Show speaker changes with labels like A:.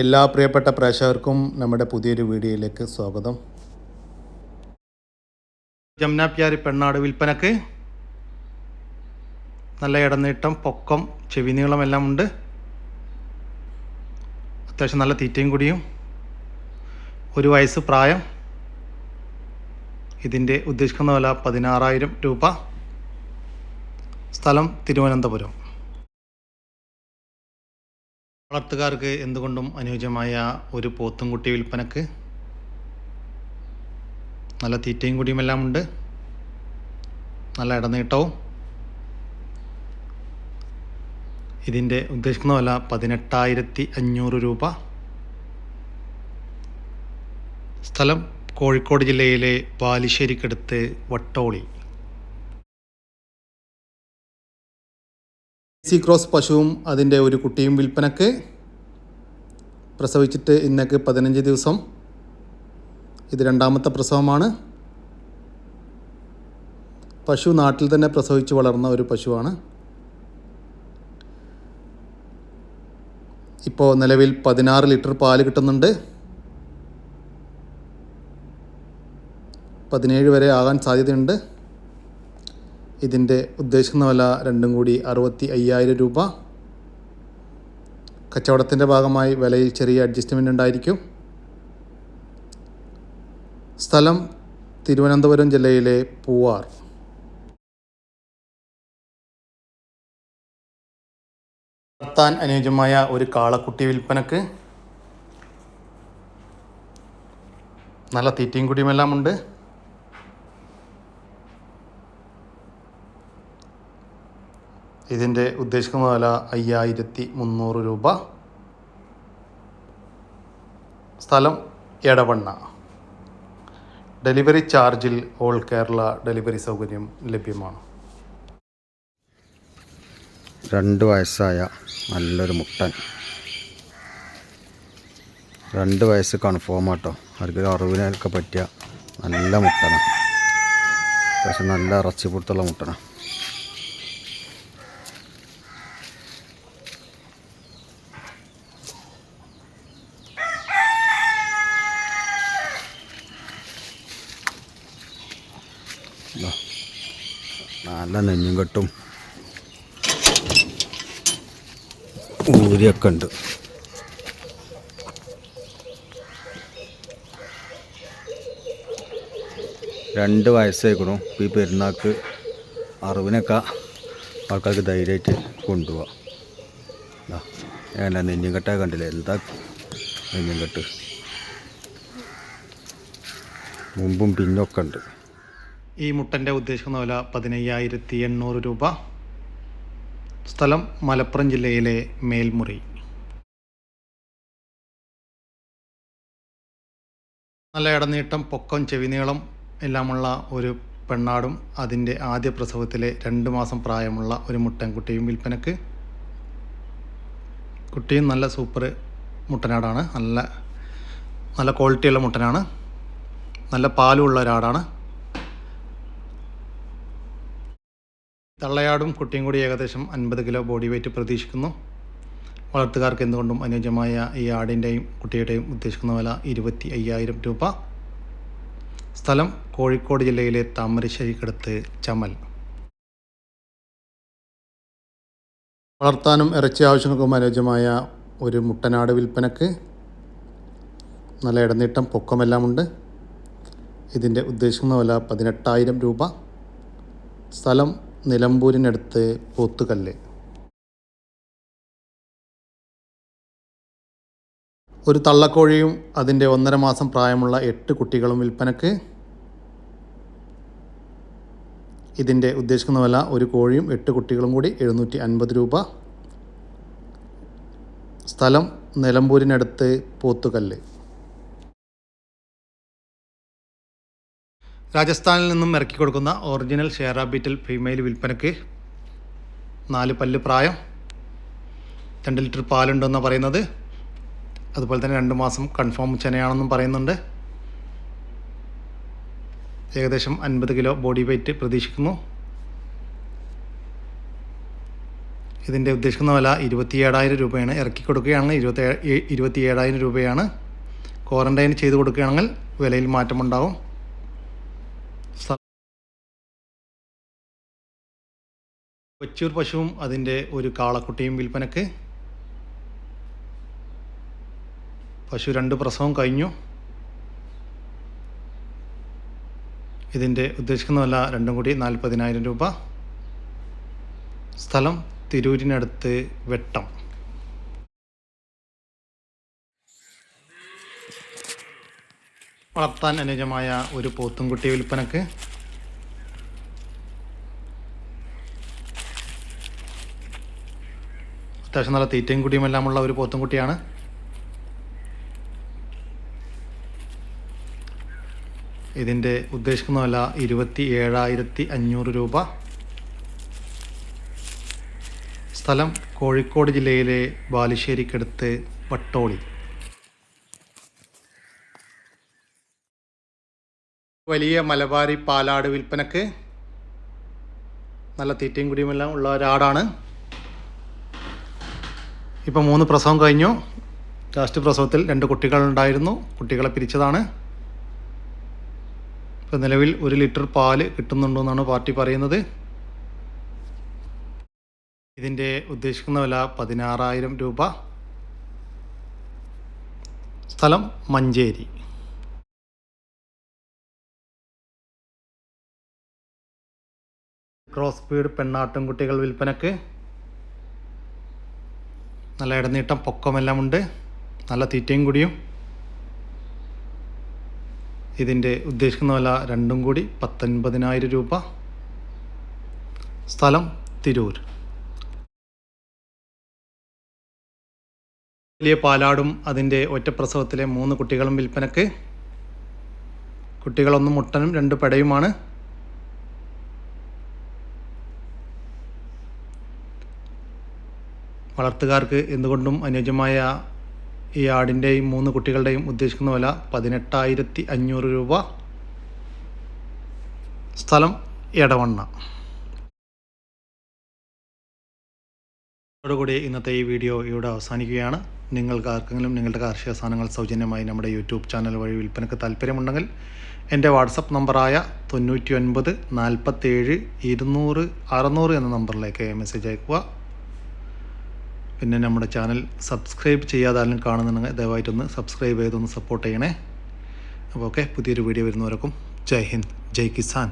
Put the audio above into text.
A: എല്ലാ പ്രിയപ്പെട്ട പ്രേക്ഷകർക്കും നമ്മുടെ പുതിയൊരു വീഡിയോയിലേക്ക് സ്വാഗതം. ജംനാപ്യാരി പെണ്ണാട് വിൽപ്പനക്ക് നല്ല ഇടനീട്ടം പൊക്കം ചെവി നീളമെല്ലാം ഉണ്ട്. അത്യാവശ്യം നല്ല തീറ്റയും കുടിയും. ഒരു വയസ്സ് പ്രായം. ഇതിന്റെ ഉദ്ദേശിക്കുന്ന വില പതിനാറായിരം രൂപ. സ്ഥലം തിരുവനന്തപുരം. വളർത്തുകാർക്ക് എന്തുകൊണ്ടും അനുയോജ്യമായ ഒരു പോത്തുംകുട്ടി വിൽപ്പനക്ക് നല്ല തീറ്റയും കുടിയും എല്ലാം ഉണ്ട്. നല്ല ഇടനീട്ടവും. ഇതിന്റെ ഉദ്ദേശിക്കുന്ന വില പതിനെട്ടായിരത്തി അഞ്ഞൂറ് രൂപ. സ്ഥലം കോഴിക്കോട് ജില്ലയിലെ ബാലുശ്ശേരിക്കടുത്ത് വട്ടോളി. സി ക്രോസ് പശുവും അതിന്റെ ഒരു കുട്ടിയും വിൽപ്പനക്ക് പ്രസവിച്ചിട്ട് ഇന്നേക്ക് പതിനഞ്ച് ദിവസം. ഇത് രണ്ടാമത്തെ പ്രസവമാണ്. പശു നാട്ടിൽ തന്നെ പ്രസവിച്ച് വളർന്ന ഒരു പശുവാണ്. ഇപ്പോൾ നിലവിൽ പതിനാറ് ലിറ്റർ പാൽ കിട്ടുന്നുണ്ട്. പതിനേഴ് വരെ ആകാൻ സാധ്യതയുണ്ട്. ഇതിന്റെ ഉദ്ദേശിക്കുന്ന വില രണ്ടും കൂടി അറുപത്തി അയ്യായിരം രൂപ. കച്ചവടത്തിന്റെ ഭാഗമായി വിലയിൽ ചെറിയ അഡ്ജസ്റ്റ്മെന്റ് ഉണ്ടായിരിക്കും. സ്ഥലം തിരുവനന്തപുരം ജില്ലയിലെ പൂവാർ. നടത്താൻ അനുയോജ്യമായ ഒരു കാളക്കുട്ടി വിൽപ്പനക്ക് നല്ല തീറ്റയും കുടിയുമെല്ലാം ഉണ്ട്. ഇതിന്റെ ഉദ്ദേശിക്കുന്ന വില അയ്യായിരത്തി മുന്നൂറ് രൂപ. സ്ഥലം എടവണ്ണ. ഡെലിവറി ചാർജിൽ ഓൾ കേരള ഡെലിവറി സൗകര്യം ലഭ്യമാണ്.
B: രണ്ട് വയസ്സായ നല്ലൊരു മുട്ടൻ. രണ്ട് വയസ്സ് കൺഫേം ആട്ടോ. അവർക്ക് അറിവിനൊക്കെ പറ്റിയ നല്ല മുട്ടനാണ് പക്ഷെ നല്ല ഇറച്ചി പൊടുത്തുള്ള മുട്ടനാണ് നല്ല നെഞ്ഞും കെട്ടും ഊരിയൊക്കെ ഉണ്ട്. രണ്ട് വയസ്സായിക്കണു. ഈ പെരുന്നാൾക്ക് അറിവിനൊക്കെ ആൾക്കാർക്ക് ധൈര്യമായിട്ട് കൊണ്ടുപോവാം. നെഞ്ഞും കെട്ടൊക്കെ കണ്ടില്ലേ? എന്താ നെഞ്ഞും കെട്ട്? മുമ്പും പിന്നൊക്കെ ഉണ്ട്.
A: ഈ മുട്ടന്റെ ഉദ്ദേശിക്കുന്ന വില പതിനയ്യായിരത്തി എണ്ണൂറ് രൂപ. സ്ഥലം മലപ്പുറം ജില്ലയിലെ മേൽമുറി. നല്ല ഇടനീട്ടം പൊക്കം ചെവിനീളം എല്ലാമുള്ള ഒരു പെണ്ണാടും അതിന്റെ ആദ്യ പ്രസവത്തിലെ രണ്ട് മാസം പ്രായമുള്ള ഒരു മുട്ടൻകുട്ടിയും വിൽപ്പനക്ക്. കുട്ടിയും നല്ല സൂപ്പർ മുട്ടനാടാണ്. നല്ല നല്ല ക്വാളിറ്റിയുള്ള മുട്ടനാണ്. നല്ല പാലുമുള്ള ഒരാടാണ്. തള്ളയാടും കുട്ടിയും കൂടി ഏകദേശം അൻപത് കിലോ ബോഡി വെയ്റ്റ് പ്രതീക്ഷിക്കുന്നു. വളർത്തുകാർക്ക് എന്തുകൊണ്ടും അനുയോജ്യമായ ഈ ആടിന്റെയും കുട്ടിയുടെയും ഉദ്ദേശിക്കുന്ന വില ഇരുപത്തി അയ്യായിരം രൂപ. സ്ഥലം കോഴിക്കോട് ജില്ലയിലെ താമരശ്ശേരിക്കടുത്ത് ചമൽ. വളർത്താനും ഇറച്ചി ആവശ്യങ്ങൾക്കും അനുയോജ്യമായ ഒരു മുട്ടനാട് വിൽപ്പനക്ക് നല്ല ഇടനീട്ടം പൊക്കമെല്ലാം ഉണ്ട്. ഇതിന്റെ ഉദ്ദേശിക്കുന്ന വില പതിനെട്ടായിരം രൂപ. സ്ഥലം നിലമ്പൂരിനടുത്ത് പോത്തുകല്ല്. ഒരു തള്ളക്കോഴിയും അതിന്റെ ഒന്നര മാസം പ്രായമുള്ള എട്ട് കുട്ടികളും വിൽപ്പനക്ക്. ഇതിന്റെ ഉദ്ദേശിക്കുന്ന വില ഒരു കോഴിയും എട്ട് കുട്ടികളും കൂടി എഴുന്നൂറ്റി അൻപത് രൂപ. സ്ഥലം നിലമ്പൂരിനടുത്ത് പോത്തുകല്ല്. രാജസ്ഥാനിൽ നിന്നും ഇറക്കി കൊടുക്കുന്ന ഒറിജിനൽ ഷെയർ ബീറ്റൽ ഫീമെയിൽ വിൽപ്പനയ്ക്ക് നാല് പല്ല് പ്രായം രണ്ട് ലിറ്റർ പാലുണ്ടെന്നാണ് പറയുന്നത്. അതുപോലെ തന്നെ രണ്ട് മാസം കൺഫേം ചെനയാണെന്നും പറയുന്നുണ്ട്. ഏകദേശം അൻപത് കിലോ ബോഡി വെയ്റ്റ് പ്രതീക്ഷിക്കുന്നു. ഇതിന്റെ ഉദ്ദേശിക്കുന്ന വില ഇരുപത്തി ഏഴായിരം രൂപയാണ്. ഇറക്കി കൊടുക്കുകയാണെങ്കിൽ ഇരുപത്തി ഇരുപത്തി ഏഴായിരം രൂപയാണ്. ക്വാറന്റൈൻ ചെയ്ത് കൊടുക്കുകയാണെങ്കിൽ വിലയിൽ മാറ്റമുണ്ടാവും. കൊച്ചൂർ പശുവും അതിന്റെ ഒരു കാളക്കുട്ടിയും വിൽപ്പനക്ക്. പശു രണ്ട് പ്രസവം കഴിഞ്ഞു. ഇതിന്റെ ഉദ്ദേശിക്കുന്ന വില രണ്ടും കൂടി നാൽപ്പതിനായിരം രൂപ. സ്ഥലം തിരൂരിനടുത്ത് വെട്ടം. വളർത്താൻ അനുയോജ്യമായ ഒരു പോത്തുംകുട്ടി വിൽപ്പനക്ക്. അത്യാവശ്യം നല്ല തീറ്റയും കുടിയും എല്ലാമുള്ള ഒരു പോത്തുംകുട്ടിയാണ് ഇതിന്റെ ഉദ്ദേശിക്കുന്ന വില ഇരുപത്തി ഏഴായിരത്തി അഞ്ഞൂറ് രൂപ. സ്ഥലം കോഴിക്കോട് ജില്ലയിലെ ബാലുശ്ശേരിക്കടുത്ത് വട്ടോളി. വലിയ മലബാരി പാലാട് വിൽപ്പനക്ക് നല്ല തീറ്റയും കുടിയുമെല്ലാം ഉള്ള ഒരാടാണ്. ഇപ്പം മൂന്ന് പ്രസവം കഴിഞ്ഞു. ലാസ്റ്റ് പ്രസവത്തിൽ രണ്ട് കുട്ടികൾ ഉണ്ടായിരുന്നു. കുട്ടികളെ പിരിച്ചതാണ്. ഇപ്പം നിലവിൽ ഒരു ലിറ്റർ പാൽ കിട്ടുന്നുണ്ടെന്നാണ് പാർട്ടി പറയുന്നത്. ഇതിന്റെ ഉദ്ദേശിക്കുന്ന വില പതിനാറായിരം രൂപ. സ്ഥലം മഞ്ചേരി. ക്രോസ് ബീഡ് പെണ്ണാട്ടുംകുട്ടികൾ വിൽപ്പനക്ക്. നല്ല ഇടനീട്ടം പൊക്കമെല്ലാം ഉണ്ട് നല്ല തീറ്റയും കൂടിയും. ഇതിന്റെ ഉദ്ദേശിക്കുന്ന വില രണ്ടും കൂടി പത്തൊൻപതിനായിരം രൂപ. സ്ഥലം തിരൂർ. വലിയ പാലാടും അതിന്റെ ഒറ്റപ്രസവത്തിലെ മൂന്ന് കുട്ടികളും വിൽപ്പനക്ക്. കുട്ടികളൊന്ന് മുട്ടനും രണ്ട് പെടയുമാണ്. വളർത്തുകാർക്ക് എന്തുകൊണ്ടും അനുയോജ്യമായ ഈ ആടിന്റെയും മൂന്ന് കുട്ടികളുടെയും ഉദ്ദേശിക്കുന്ന വില പതിനെട്ടായിരത്തി അഞ്ഞൂറ് രൂപ. സ്ഥലം എടവണ്ണ. അതോടുകൂടി ഇന്നത്തെ ഈ വീഡിയോ ഇവിടെ അവസാനിക്കുകയാണ്. നിങ്ങൾക്ക് ആർക്കെങ്കിലും നിങ്ങളുടെ കാർഷിക സാധനങ്ങൾ സൗജന്യമായി നമ്മുടെ യൂട്യൂബ് ചാനൽ വഴി വിൽപ്പനക്ക് താല്പര്യമുണ്ടെങ്കിൽ എന്റെ വാട്സപ്പ് നമ്പറായ തൊണ്ണൂറ്റി ഒൻപത് നാൽപ്പത്തേഴ് ഇരുന്നൂറ് അറുന്നൂറ് എന്ന നമ്പറിലേക്ക് മെസ്സേജ് അയക്കുക പിന്നെ നമ്മുടെ ചാനൽ സബ്സ്ക്രൈബ് ചെയ്യാതാലും കാണുന്നുണ്ടെങ്കിൽ ദയവായിട്ടൊന്ന് സബ്സ്ക്രൈബ് ചെയ്തൊന്ന് സപ്പോർട്ട് ചെയ്യണേ. അപ്പോൾ ഓക്കെ പുതിയൊരു വീഡിയോ വരുന്നവർക്കും ജയ് ഹിന്ദ് ജയ് കിസാൻ.